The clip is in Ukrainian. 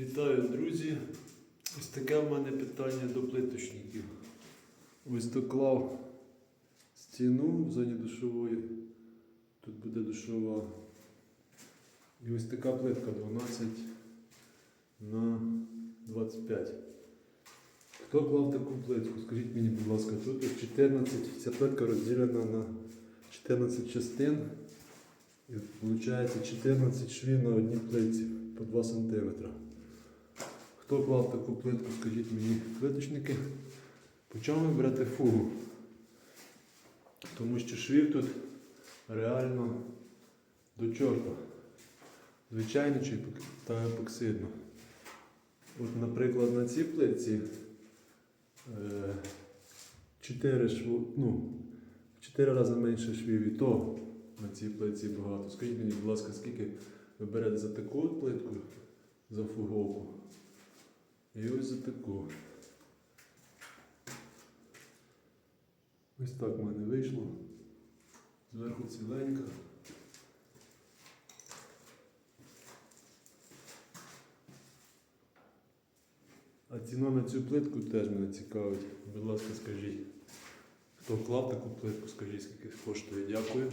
Вітаю, друзі! Ось таке в мене питання до плиточників. Ось доклав стіну в зоні душової. Тут буде душова. І ось така плитка 12 на 25. Хто клав таку плитку? Скажіть мені, будь ласка, тут 14, ця плитка розділена на 14 частин. І виходить 14 швів на одній плитці по 2 см. Хто клав таку плитку, скажіть мені, плиточники, по чому фугу? Тому що швів тут реально до чорта. Звичайно чи та епоксидно. От, наприклад, на цій плитці 4 шву, ну, в 4 рази менше швів і то на цій плитці багато. Скажіть мені, будь ласка, скільки ви берете за таку плитку, за фуговку? І ось за таку. Ось так в мене вийшло. Зверху ціленька. А ціна на цю плитку теж мене цікавить. Будь ласка, скажіть. Хто клав таку плитку, скажіть, скільки коштує. Дякую.